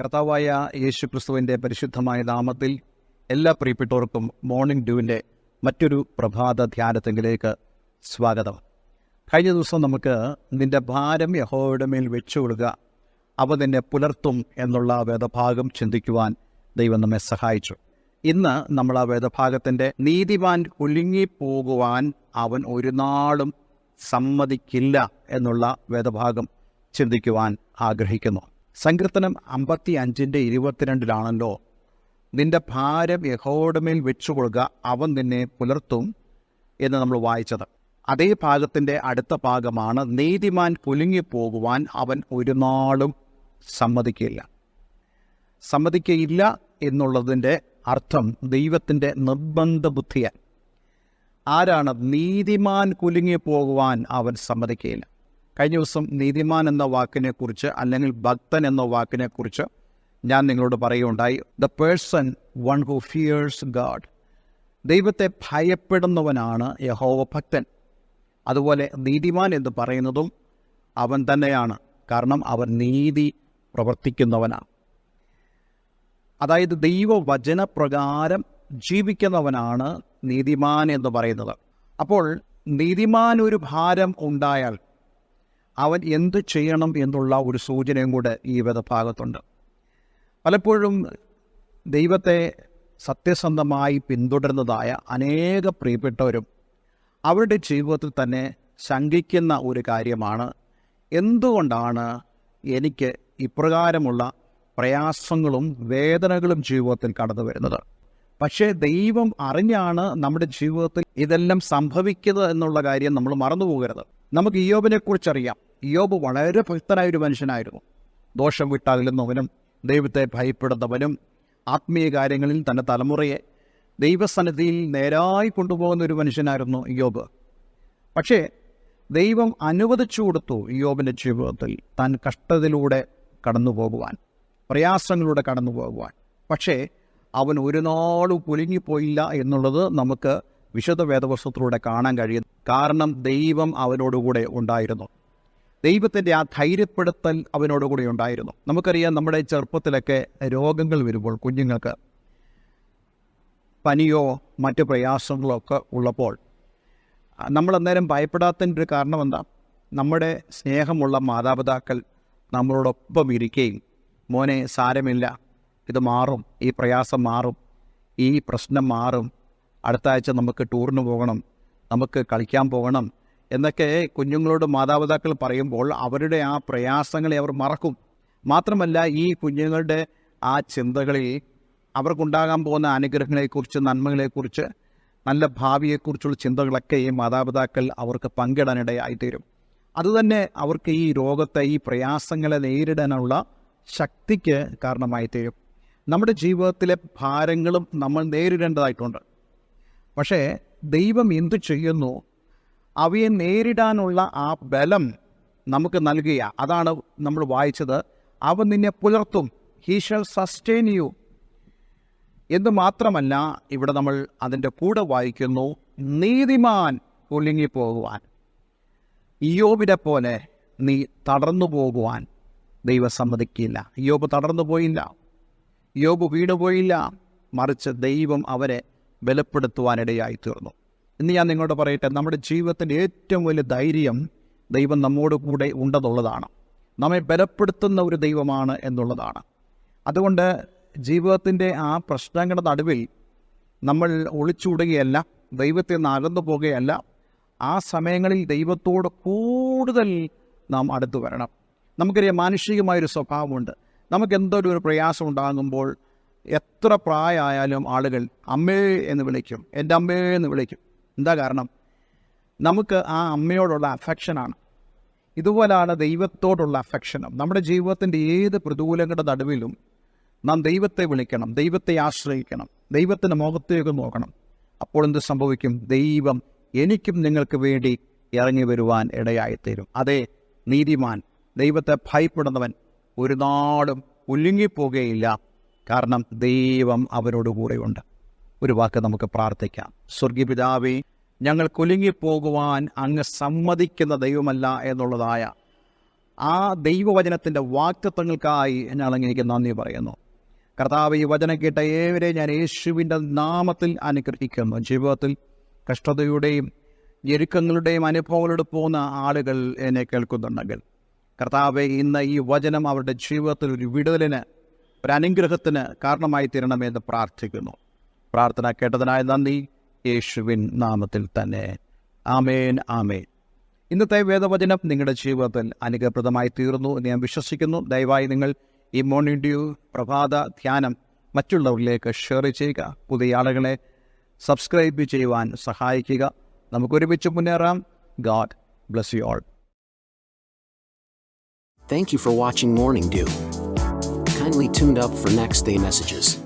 കർത്താവായ യേശു ക്രിസ്തുവിന്റെ പരിശുദ്ധമായ നാമത്തിൽ എല്ലാ പ്രിയപ്പെട്ടവർക്കും മോർണിംഗ് ഡ്യൂവിന്റെ മറ്റൊരു പ്രഭാത ധ്യാനത്തെങ്കിലേക്ക് സ്വാഗതം. കഴിഞ്ഞ ദിവസം നമുക്ക് നിന്റെ ഭാരം യഹോയുടെ മേൽ വെച്ചു കൊടുക്കുക അവ നിന്നെ പുലർത്തും എന്നുള്ള വേദഭാഗം ചിന്തിക്കുവാൻ ദൈവം നമ്മെ സഹായിച്ചു. ഇന്ന് നമ്മൾ ആ വേദഭാഗത്തിന്റെ നീതിമാൻ കുലുങ്ങിപ്പോകുവാൻ അവൻ ഒരു നാളും സമ്മതിക്കില്ല എന്നുള്ള വേദഭാഗം ചിന്തിക്കുവാൻ ആഗ്രഹിക്കുന്നു. സങ്കീർത്തനം അമ്പത്തി അഞ്ചിന്റെ ഇരുപത്തിരണ്ടിലാണല്ലോ. നിന്റെ ഭാരം യഹോടമേൽ വെച്ചു വെച്ചുകൊള്ളുക അവൻ നിന്നെ പുലർത്തും എന്ന് നമ്മൾ വായിച്ചത്. അതേ ഭാഗത്തിന്റെ അടുത്ത ഭാഗമാണ് നീതിമാൻ കുലുങ്ങിപ്പോകുവാൻ അവൻ ഒരു നാളും സമ്മതിക്കില്ല സമ്മതിക്കയില്ല എന്നുള്ളതിന്റെ അർത്ഥം ദൈവത്തിന്റെ നിർബന്ധ ബുദ്ധിയാണ് ആരാണ് നീതിമാൻ കുലുങ്ങിപ്പോകുവാൻ അവൻ സമ്മതിക്കുകയില്ല കഴിഞ്ഞ ദിവസം നീതിമാൻ എന്ന വാക്കിനെക്കുറിച്ച് അല്ലെങ്കിൽ ഭക്തൻ എന്ന വാക്കിനെക്കുറിച്ച് ഞാൻ നിങ്ങളോട് പറയുകയുണ്ടായി. The person one who fears God ദൈവത്തെ ഭയപ്പെടുന്നവനാണ് യഹോവ ഭക്തൻ. അതുപോലെ നീതിമാൻ എന്ന് പറയുന്നതും അവൻ തന്നെയാണ്. കാരണം അവൻ നീതി പ്രവർത്തിക്കുന്നവനാണ്. അതായത് ദൈവവചനപ്രകാരം ജീവിക്കുന്നവനാണ് നീതിമാൻ എന്ന് പറയുന്നത്. അപ്പോൾ നീതിമാൻ ഒരു ഭാരം ഉണ്ടായാൽ അവൻ എന്ത് ചെയ്യണം എന്നുള്ള ഒരു സൂചനയും കൂടെ ഈ വേദഭാഗത്തുണ്ട്. പലപ്പോഴും ദൈവത്തെ സത്യസന്ധമായി പിന്തുടരുന്നതായ അനേക പ്രിയപ്പെട്ടവരും അവരുടെ ജീവിതത്തിൽ തന്നെ ശങ്കിക്കുന്ന ഒരു കാര്യമാണ്. എന്തുകൊണ്ടാണ് എനിക്ക് ഇപ്രകാരമുള്ള പ്രയാസങ്ങളും വേദനകളും ജീവിതത്തിൽ കടന്നു വരുന്നത്? പക്ഷേ ദൈവം അറിഞ്ഞാണ് നമ്മുടെ ജീവിതത്തിൽ ഇതെല്ലാം സംഭവിക്കുന്നത് എന്നുള്ള കാര്യം നമ്മൾ മറന്നു പോകരുത് നമുക്ക് ഇയോബിനെ ഇയോബ് വളരെ ഭക്തനായ ഒരു മനുഷ്യനായിരുന്നു. ദോഷം വിട്ടകലുന്നവനും ദൈവത്തെ ഭയപ്പെടുന്നവനും ആത്മീയ കാര്യങ്ങളിൽ തന്റെ തലമുറയെ ദൈവസന്നിധിയിൽ നേരായി കൊണ്ടുപോകുന്ന ഒരു മനുഷ്യനായിരുന്നു യോബ് പക്ഷേ ദൈവം അനുവദിച്ചു കൊടുത്തു യോബിന്റെ ജീവിതത്തിൽ താൻ കഷ്ടതയിലൂടെ കടന്നു പോകുവാൻ പ്രയാസങ്ങളിലൂടെ കടന്നു പോകുവാൻ. പക്ഷേ അവൻ ഒരു നാളും കുലുങ്ങിപ്പോയില്ല എന്നുള്ളത് നമുക്ക് വിശുദ്ധ വേദവസ്തുത്തിലൂടെ കാണാൻ കഴിയും കാരണം ദൈവം അവനോടുകൂടെ ഉണ്ടായിരുന്നു. ദൈവത്തിന്റെ ആ ധൈര്യപ്പെടുത്തൽ അവനോടുകൂടെ ഉണ്ടായിരുന്നു. നമുക്കറിയാം നമ്മുടെ ചെറുപ്പത്തിലൊക്കെ രോഗങ്ങൾ വരുമ്പോൾ കുഞ്ഞുങ്ങൾക്ക് പനിയോ മറ്റ് പ്രയാസങ്ങളോ ഒക്കെ ഉള്ളപ്പോൾ നമ്മൾ അന്നേരം ഭയപ്പെടാത്തതിന്റെ ഒരു കാരണം എന്താ? നമ്മുടെ സ്നേഹമുള്ള മാതാപിതാക്കൾ നമ്മളോടൊപ്പം ഇരിക്കുകയും മോനെ സാരമില്ല. ഇത് മാറും. ഈ പ്രയാസം മാറും. ഈ പ്രശ്നം മാറും. അടുത്ത ആഴ്ച നമുക്ക് ടൂറിന് പോകണം. നമുക്ക് കളിക്കാൻ പോകണം. എന്നൊക്കെ കുഞ്ഞുങ്ങളോട് മാതാപിതാക്കൾ പറയുമ്പോൾ അവരുടെ ആ പ്രയാസങ്ങളെ അവർ മറക്കും. മാത്രമല്ല ഈ കുഞ്ഞുങ്ങളുടെ ആ ചിന്തകളിൽ അവർക്കുണ്ടാകാൻ പോകുന്ന അനുഗ്രഹങ്ങളെക്കുറിച്ച് നന്മകളെക്കുറിച്ച് നല്ല ഭാവിയെക്കുറിച്ചുള്ള ചിന്തകളൊക്കെ ഈ മാതാപിതാക്കൾ അവർക്ക് പങ്കിടാനിടയായിത്തീരും. അതുതന്നെ അവർക്ക് ഈ രോഗത്തെ ഈ പ്രയാസങ്ങളെ നേരിടാനുള്ള ശക്തിക്ക് കാരണമായി തീരും നമ്മുടെ ജീവിതത്തിലെ ഭാരങ്ങളും നമ്മൾ നേരിടേണ്ടതായിട്ടുണ്ട്. പക്ഷേ ദൈവം എന്തു ചെയ്യുന്നു? അവയെ നേരിടാനുള്ള ആ ബലം നമുക്ക് നൽകുക അതാണ് നമ്മൾ വായിച്ചത്. അവൻ നിന്നെ പുലർത്തും. ഹീ ഷൽ സസ്റ്റെയിൻ യു എന്ന് മാത്രമല്ല ഇവിടെ നമ്മൾ അതിന്റെ കൂടെ വായിക്കുന്നു നീതിമാൻ കുലുങ്ങിപ്പോകുവാൻ ഇയോബിനെ പോലെ നീ തടർന്നു പോകുവാൻ ദൈവം സമ്മതിക്കില്ല. യോബ് തടർന്നു പോയില്ല. യോബ് വീണുപോയില്ല. മറിച്ച് ദൈവം അവരെ ബലപ്പെടുത്തുവാനിടയായി തീർന്നു ഇന്ന് ഞാൻ നിങ്ങളോട് പറയട്ടെ നമ്മുടെ ജീവിതത്തിന്റെ ഏറ്റവും വലിയ ധൈര്യം ദൈവം നമ്മോട് കൂടെ ഉണ്ടെന്നുള്ളതാണ്. നമ്മെ ബലപ്പെടുത്തുന്ന ഒരു ദൈവമാണ് എന്നുള്ളതാണ്. അതുകൊണ്ട് ജീവിതത്തിന്റെ ആ പ്രശ്നങ്ങളുടെ നടുവിൽ നമ്മൾ ഒളിച്ചൂടുകയല്ല ദൈവത്തിൽ നിന്ന് അകന്നു പോകുകയല്ല. ആ സമയങ്ങളിൽ ദൈവത്തോട് കൂടുതൽ നാം അടുത്തു വരണം. നമുക്കറിയാം മാനുഷികമായൊരു സ്വഭാവമുണ്ട്. നമുക്ക് എന്തൊരു ഒരു പ്രയാസം ഉണ്ടാകുമ്പോൾ എത്ര പ്രായമായാലും ആളുകൾ അമ്മേ എന്ന് വിളിക്കും എന്റെ അമ്മേ എന്ന് വിളിക്കും. എന്താ കാരണം? നമുക്ക് ആ അമ്മയോടുള്ള അഫെക്ഷനാണ് ഇതുപോലെയാണ് ദൈവത്തോടുള്ള അഫെക്ഷനും നമ്മുടെ ജീവിതത്തിന്റെ ഏത് പ്രതികൂലങ്ങളുടെ നടുവിലും നാം ദൈവത്തെ വിളിക്കണം ദൈവത്തെ ആശ്രയിക്കണം ദൈവത്തിന്റെ മുഖത്തേക്ക് നോക്കണം. അപ്പോൾ എന്ത് സംഭവിക്കും? ദൈവം എനിക്കും നിങ്ങൾക്ക് വേണ്ടി ഇറങ്ങി വരുവാൻ ഇടയായിത്തീരും. അതെ നീതിമാൻ ദൈവത്തെ ഭയപ്പെടുന്നവൻ ഒരു നാടും ഉല്ലുങ്ങിപ്പോകുകയില്ല കാരണം ദൈവം അവരോട് കൂടെയുണ്ട്. ഒരു വാക്ക് നമുക്ക് പ്രാർത്ഥിക്കാം. സ്വർഗീപിതാവി ഞങ്ങൾ കുലുങ്ങിപ്പോകുവാൻ അങ്ങ് സമ്മതിക്കുന്ന ദൈവമല്ല എന്നുള്ളതായ ആ ദൈവവചനത്തിന്റെ വാക്തത്വങ്ങൾക്കായി ഞാൻ അങ്ങേക്ക് നന്ദി പറയുന്നു. കർത്താവ് ഈ വചനം കേട്ട ഏവരെ ഞാൻ യേശുവിന്റെ നാമത്തിൽ അനുഗ്രഹിക്കുന്നു. ജീവിതത്തിൽ കഷ്ടതയുടെയും ഞെരുക്കങ്ങളുടെയും അനുഭവങ്ങളോട് പോകുന്ന ആളുകൾ എന്നെ കേൾക്കുന്നുണ്ടെങ്കിൽ കർത്താവെ ഇന്ന് ഈ വചനം അവരുടെ ജീവിതത്തിൽ ഒരു വിടുതലിന് ഒരു അനുഗ്രഹത്തിന് കാരണമായി തീരണമെന്ന് പ്രാർത്ഥിക്കുന്നു. പ്രാർത്ഥന കേട്ടതിനായ നന്ദി. യേശുവിൻ നാമത്തിൽ തന്നെ. ആമേൻ ആമേൻ. ഇന്നത്തെ വേദവചനം നിങ്ങളുടെ ജീവിതത്തിൽ അനുഗ്രഹപ്രദമായി തീർന്നു എന്ന് ഞാൻ വിശ്വസിക്കുന്നു. ദയവായി നിങ്ങൾ ഈ മോർണിംഗ് ഡ്യൂ പ്രഭാത ധ്യാനം മറ്റുള്ളവരിലേക്ക് ഷെയർ ചെയ്യുക. പുതിയ ആളുകളെ സബ്സ്ക്രൈബ് ചെയ്യുവാൻ സഹായിക്കുക. നമുക്ക് ഒരുമിച്ച് മുന്നേറാം. God bless you all Thank you for watching Morning Dew. Kindly tuned up for next day.